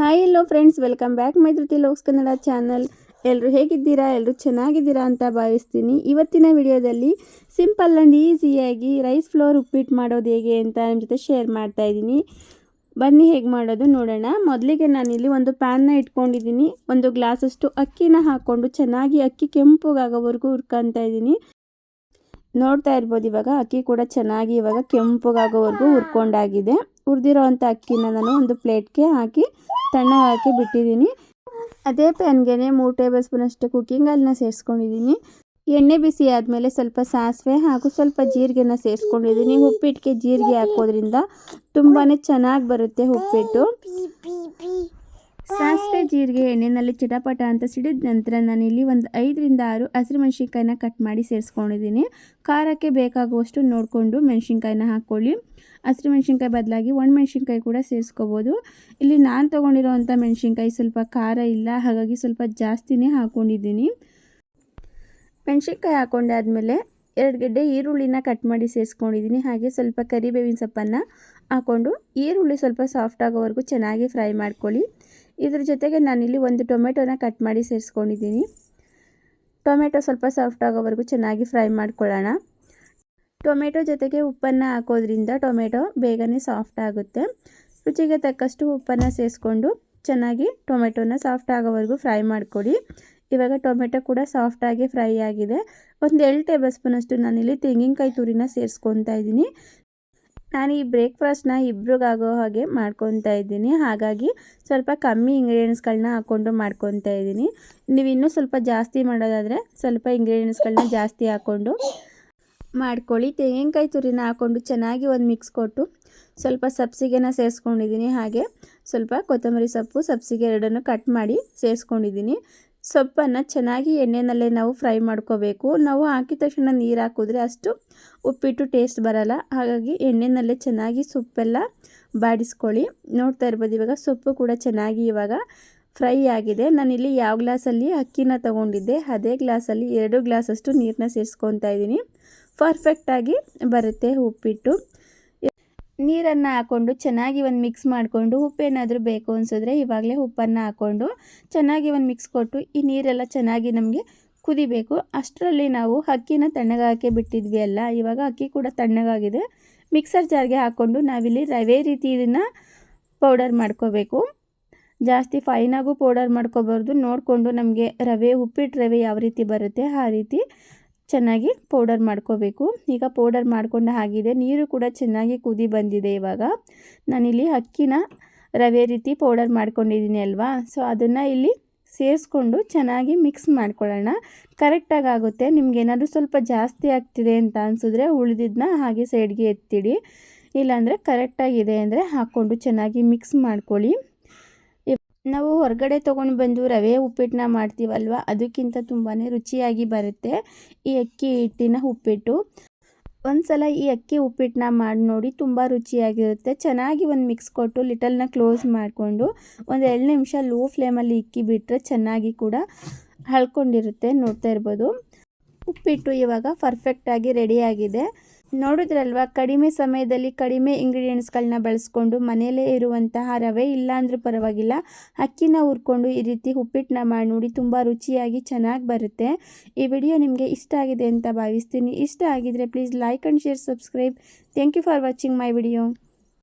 Hi hello friends welcome back ಮೈದೃತಿ ಲೋಕ್ಸ್ Kannada channel ಎಲ್ಲರೂ ಹೇಗಿದ್ದೀರಾ? ಎಲ್ಲರೂ ಚೆನ್ನಾಗಿದ್ದೀರಾ ಅಂತ ಭಾವಿಸ್ತೀನಿ. ಇವತ್ತಿನ ವಿಡಿಯೋದಲ್ಲಿ ಸಿಂಪಲ್ ಆ್ಯಂಡ್ ಈಸಿಯಾಗಿ ರೈಸ್ ಫ್ಲೋರ್ ಉಪ್ಪಿಟ್ಟು ಮಾಡೋದು ಹೇಗೆ ಅಂತ ನಿಮ್ಮ ಜೊತೆ ಶೇರ್ ಮಾಡ್ತಾ ಇದ್ದೀನಿ. ಬನ್ನಿ, ಹೇಗೆ ಮಾಡೋದು ನೋಡೋಣ. ಮೊದಲಿಗೆ ನಾನಿಲ್ಲಿ ಒಂದು ಪ್ಯಾನ್ನ ಇಟ್ಕೊಂಡಿದ್ದೀನಿ. ಒಂದು ಗ್ಲಾಸಷ್ಟು ಅಕ್ಕಿನ ಹಾಕ್ಕೊಂಡು ಚೆನ್ನಾಗಿ ಅಕ್ಕಿ ಕೆಂಪುಗಾಗೋವರೆಗೂ ಹುರ್ಕೊತಾ ಇದ್ದೀನಿ. ನೋಡ್ತಾ ಇರ್ಬೋದು, ಇವಾಗ ಅಕ್ಕಿ ಕೂಡ ಚೆನ್ನಾಗಿ ಇವಾಗ ಕೆಂಪುಗಾಗೋವರೆಗೂ ಹುರ್ಕೊಂಡಾಗಿದೆ. ಹುರಿದಿರೋ ಅಂಥ ಅಕ್ಕಿನ ನಾನು ಒಂದು ಪ್ಲೇಟ್ಗೆ ಹಾಕಿ ತಣ್ಣಗೆ ಹಾಕಿ ಬಿಟ್ಟಿದ್ದೀನಿ. ಅದೇ ಪ್ಯಾನ್ಗೆ ಮೂರು ಟೇಬಲ್ ಸ್ಪೂನಷ್ಟು ಕುಕ್ಕಿಂಗ್ ಆಯಿಲ್ನ ಸೇರಿಸ್ಕೊಂಡಿದ್ದೀನಿ. ಎಣ್ಣೆ ಬಿಸಿ ಆದಮೇಲೆ ಸ್ವಲ್ಪ ಸಾಸಿವೆ ಹಾಗೂ ಸ್ವಲ್ಪ ಜೀರಿಗೆನ ಸೇರಿಸ್ಕೊಂಡಿದ್ದೀನಿ. ಉಪ್ಪಿಟ್ಟಿಗೆ ಜೀರಿಗೆ ಹಾಕೋದ್ರಿಂದ ತುಂಬಾ ಚೆನ್ನಾಗಿ ಬರುತ್ತೆ ಉಪ್ಪಿಟ್ಟು. ಸಾಸಿವೆ ಜೀರಿಗೆ ಎಣ್ಣೆಯಲ್ಲಿ ಚಟಪಟ ಅಂತ ಸಿಡಿದ ನಂತರ ನಾನಿಲ್ಲಿ ಒಂದು ಐದರಿಂದ ಆರು ಹಸಿರು ಮೆಣಸಿನ್ಕಾಯಿನ ಕಟ್ ಮಾಡಿ ಸೇರಿಸ್ಕೊಂಡಿದ್ದೀನಿ. ಖಾರಕ್ಕೆ ಬೇಕಾಗುವಷ್ಟು ನೋಡಿಕೊಂಡು ಮೆಣಸಿನ್ಕಾಯಿನ ಹಾಕ್ಕೊಳ್ಳಿ. ಹಸಿರು ಮೆಣಸಿನ್ಕಾಯಿ ಬದಲಾಗಿ ಒಣ ಮೆಣಸಿನ್ಕಾಯಿ ಕೂಡ ಸೇರಿಸ್ಕೋಬೋದು. ಇಲ್ಲಿ ನಾನು ತೊಗೊಂಡಿರೋವಂಥ ಮೆಣಸಿನ್ಕಾಯಿ ಸ್ವಲ್ಪ ಖಾರ ಇಲ್ಲ ಹಾಗಾಗಿ ಸ್ವಲ್ಪ ಜಾಸ್ತಿನೇ ಹಾಕ್ಕೊಂಡಿದ್ದೀನಿ ಮೆಣಸಿನ್ಕಾಯಿ ಹಾಕ್ಕೊಂಡಾದ್ಮೇಲೆ ಎರಡು ಗಡ್ಡೆ ಈರುಳ್ಳಿನ ಕಟ್ ಮಾಡಿ ಸೇರಿಸ್ಕೊಂಡಿದ್ದೀನಿ. ಹಾಗೆ ಸ್ವಲ್ಪ ಕರಿಬೇವಿನ ಸೊಪ್ಪನ್ನು ಹಾಕ್ಕೊಂಡು ಈರುಳ್ಳಿ ಸ್ವಲ್ಪ ಸಾಫ್ಟ್ ಆಗೋವರೆಗೂ ಚೆನ್ನಾಗಿ ಫ್ರೈ ಮಾಡ್ಕೊಳ್ಳಿ. ಇದ್ರ ಜೊತೆಗೆ ನಾನಿಲ್ಲಿ ಒಂದು ಟೊಮೆಟೊನ ಕಟ್ ಮಾಡಿ ಸೇರಿಸ್ಕೊಂಡಿದ್ದೀನಿ. ಟೊಮೆಟೊ ಸ್ವಲ್ಪ ಸಾಫ್ಟ್ ಆಗೋವರೆಗೂ ಚೆನ್ನಾಗಿ ಫ್ರೈ ಮಾಡ್ಕೊಳ್ಳೋಣ. ಟೊಮೆಟೊ ಜೊತೆಗೆ ಉಪ್ಪನ್ನು ಹಾಕೋದ್ರಿಂದ ಟೊಮೆಟೊ ಬೇಗನೆ ಸಾಫ್ಟ್ ಆಗುತ್ತೆ. ರುಚಿಗೆ ತಕ್ಕಷ್ಟು ಉಪ್ಪನ್ನು ಸೇರಿಸ್ಕೊಂಡು ಚೆನ್ನಾಗಿ ಟೊಮೆಟೊನ ಸಾಫ್ಟ್ ಆಗೋವರೆಗೂ ಫ್ರೈ ಮಾಡಿಕೊಡಿ. ಇವಾಗ ಟೊಮೆಟೊ ಕೂಡ ಸಾಫ್ಟಾಗಿ ಫ್ರೈ ಆಗಿದೆ. ಒಂದು ಎರಡು ಟೇಬಲ್ ಸ್ಪೂನಷ್ಟು ನಾನಿಲ್ಲಿ ತೆಂಗಿನಕಾಯಿ ತುರಿನ ಸೇರಿಸ್ಕೊತಾ ಇದ್ದೀನಿ. ನಾನು ಈ ಬ್ರೇಕ್ಫಾಸ್ಟ್ನ ಇಬ್ರಿಗಾಗೋ ಹಾಗೆ ಮಾಡ್ಕೊತಾ ಇದ್ದೀನಿ. ಹಾಗಾಗಿ ಸ್ವಲ್ಪ ಕಮ್ಮಿ ಇಂಗ್ರೀಡಿಯೆಂಟ್ಸ್ಗಳನ್ನ ಹಾಕ್ಕೊಂಡು ಮಾಡ್ಕೊತಾ ಇದ್ದೀನಿ. ನೀವು ಇನ್ನೂ ಸ್ವಲ್ಪ ಜಾಸ್ತಿ ಮಾಡೋದಾದರೆ ಸ್ವಲ್ಪ ಇಂಗ್ರೀಡಿಯೆಂಟ್ಸ್ಗಳನ್ನ ಜಾಸ್ತಿ ಹಾಕ್ಕೊಂಡು ಮಾಡ್ಕೊಳ್ಳಿ. ತೆಂಗಿನಕಾಯಿ ತುರಿನ ಹಾಕ್ಕೊಂಡು ಚೆನ್ನಾಗಿ ಒಂದು ಮಿಕ್ಸ್ ಕೊಟ್ಟು ಸ್ವಲ್ಪ ಸಬ್ಸಿಗೆನ ಸೇರಿಸ್ಕೊಂಡಿದ್ದೀನಿ. ಹಾಗೆ ಸ್ವಲ್ಪ ಕೊತ್ತಂಬರಿ ಸೊಪ್ಪು, ಸಬ್ಸಿಗೆ ಎರಡನ್ನು ಕಟ್ ಮಾಡಿ ಸೇರಿಸ್ಕೊಂಡಿದ್ದೀನಿ. ಸೊಪ್ಪನ್ನು ಚೆನ್ನಾಗಿ ಎಣ್ಣೆಯಲ್ಲೇ ನಾವು ಫ್ರೈ ಮಾಡ್ಕೋಬೇಕು. ನಾವು ಹಾಕಿದ ತಕ್ಷಣ ನೀರು ಹಾಕಿದ್ರೆ ಅಷ್ಟು ಉಪ್ಪಿಟ್ಟು ಟೇಸ್ಟ್ ಬರಲ್ಲ. ಹಾಗಾಗಿ ಎಣ್ಣೆಯಲ್ಲೇ ಚೆನ್ನಾಗಿ ಸೊಪ್ಪೆಲ್ಲ ಬಾಡಿಸ್ಕೊಳ್ಳಿ. ನೋಡ್ತಾ ಇರ್ಬೋದು, ಇವಾಗ ಸೊಪ್ಪು ಕೂಡ ಚೆನ್ನಾಗಿ ಇವಾಗ ಫ್ರೈ ಆಗಿದೆ. ನಾನಿಲ್ಲಿ ಯಾವ ಗ್ಲಾಸಲ್ಲಿ ಅಕ್ಕಿನ ತೊಗೊಂಡಿದ್ದೆ, ಅದೇ ಗ್ಲಾಸಲ್ಲಿ ಎರಡು ಗ್ಲಾಸಷ್ಟು ನೀರನ್ನ ಸೇರಿಸ್ಕೊತಾ ಇದ್ದೀನಿ. ಪರ್ಫೆಕ್ಟಾಗಿ ಬರುತ್ತೆ ಉಪ್ಪಿಟ್ಟು. ನೀರನ್ನು ಹಾಕ್ಕೊಂಡು ಚೆನ್ನಾಗಿ ಒಂದು ಮಿಕ್ಸ್ ಮಾಡಿಕೊಂಡು ಉಪ್ಪೇನಾದರೂ ಬೇಕು ಅನಿಸಿದ್ರೆ ಇವಾಗಲೇ ಉಪ್ಪನ್ನು ಹಾಕ್ಕೊಂಡು ಚೆನ್ನಾಗಿ ಒಂದು ಮಿಕ್ಸ್ ಕೊಟ್ಟು ಈ ನೀರೆಲ್ಲ ಚೆನ್ನಾಗಿ ನಮಗೆ ಕುದಿಬೇಕು. ಅಷ್ಟರಲ್ಲಿ ನಾವು ಅಕ್ಕಿನ ತಣ್ಣಗಾಕೆ ಬಿಟ್ಟಿದ್ವಿ ಅಲ್ಲ, ಇವಾಗ ಅಕ್ಕಿ ಕೂಡ ತಣ್ಣಗಾಗಿದೆ. ಮಿಕ್ಸರ್ ಜಾರ್ಗೆ ಹಾಕ್ಕೊಂಡು ನಾವಿಲ್ಲಿ ರವೆ ರೀತಿ ಇದನ್ನು ಪೌಡರ್ ಮಾಡ್ಕೋಬೇಕು. ಜಾಸ್ತಿ ಫೈನಾಗೂ ಪೌಡರ್ ಮಾಡ್ಕೋಬಾರ್ದು. ನೋಡಿಕೊಂಡು ನಮಗೆ ರವೆ ಉಪ್ಪಿಟ್ಟು ರವೆ ಯಾವ ರೀತಿ ಬರುತ್ತೆ ಆ ರೀತಿ ಚೆನ್ನಾಗಿ ಪೌಡರ್ ಮಾಡ್ಕೋಬೇಕು. ಈಗ ಪೌಡರ್ ಮಾಡ್ಕೊಂಡು ಹಾಗಿದೆ. ನೀರು ಕೂಡ ಚೆನ್ನಾಗಿ ಕುದಿ ಬಂದಿದೆ ಇವಾಗ. ನಾನಿಲ್ಲಿ ಅಕ್ಕಿನ ರವೆ ರೀತಿ ಪೌಡರ್ ಮಾಡ್ಕೊಂಡಿದ್ದೀನಿ ಅಲ್ವಾ? ಸೊ ಅದನ್ನು ಇಲ್ಲಿ ಸೇರಿಸ್ಕೊಂಡು ಚೆನ್ನಾಗಿ ಮಿಕ್ಸ್ ಮಾಡ್ಕೊಳ್ಳೋಣ. ಕರೆಕ್ಟಾಗಿ ಆಗುತ್ತೆ. ನಿಮ್ಗೇನಾದರೂ ಸ್ವಲ್ಪ ಜಾಸ್ತಿ ಆಗ್ತಿದೆ ಅಂತ ಅನಿಸಿದ್ರೆ ಉಳಿದಿದ್ದನ್ನ ಹಾಗೆ ಸೈಡ್ಗೆ ಎತ್ತಿಡಿ. ಇಲ್ಲಾಂದರೆ ಕರೆಕ್ಟಾಗಿದೆ ಅಂದರೆ ಹಾಕ್ಕೊಂಡು ಚೆನ್ನಾಗಿ ಮಿಕ್ಸ್ ಮಾಡ್ಕೊಳ್ಳಿ. ನಾವು ಹೊರಗಡೆ ತೊಗೊಂಡು ಬಂದು ರವೆ ಉಪ್ಪಿಟ್ಟನ್ನ ಮಾಡ್ತೀವಲ್ವ? ಅದಕ್ಕಿಂತ ತುಂಬಾ ರುಚಿಯಾಗಿ ಬರುತ್ತೆ ಈ ಅಕ್ಕಿ ಹಿಟ್ಟಿನ ಉಪ್ಪಿಟ್ಟು. ಒಂದು ಸಲ ಈ ಅಕ್ಕಿ ಉಪ್ಪಿಟ್ಟನ್ನ ಮಾಡಿ ನೋಡಿ ತುಂಬ ರುಚಿಯಾಗಿರುತ್ತೆ. ಚೆನ್ನಾಗಿ ಒಂದು ಮಿಕ್ಸ್ ಕೊಟ್ಟು ಲಿಟಲ್ನ ಕ್ಲೋಸ್ ಮಾಡಿಕೊಂಡು ಒಂದು ಎರಡು ನಿಮಿಷ ಲೋ ಫ್ಲೇಮಲ್ಲಿ ಇಕ್ಕಿ ಬಿಟ್ಟರೆ ಚೆನ್ನಾಗಿ ಕೂಡ ಹಳ್ಕೊಂಡಿರುತ್ತೆ ನೋಡ್ತಾ ಇರ್ಬೋದು. ಉಪ್ಪಿಟ್ಟು ಇವಾಗ ಪರ್ಫೆಕ್ಟಾಗಿ ರೆಡಿಯಾಗಿದೆ ನೋಡಿದ್ರಲ್ವ? ಕಡಿಮೆ ಸಮಯದಲ್ಲಿ ಕಡಿಮೆ ಇಂಗ್ರೀಡಿಯೆಂಟ್ಸ್ಗಳನ್ನ ಬಳಸ್ಕೊಂಡು ಮನೆಯಲ್ಲೇ ಇರುವಂತಹ ರವೆ ಇಲ್ಲಾಂದರೂ ಪರವಾಗಿಲ್ಲ. ಅಕ್ಕಿನ ಹುರ್ಕೊಂಡು ಈ ರೀತಿ ಉಪ್ಪಿಟ್ಟನ್ನ ಮಾಡಿ ನೋಡಿ ತುಂಬ ರುಚಿಯಾಗಿ ಚೆನ್ನಾಗಿ ಬರುತ್ತೆ. ಈ ವಿಡಿಯೋ ನಿಮಗೆ ಇಷ್ಟ ಆಗಿದೆ ಅಂತ ಭಾವಿಸ್ತೀನಿ. ಇಷ್ಟ ಆಗಿದರೆ please like and share subscribe thank you for watching my video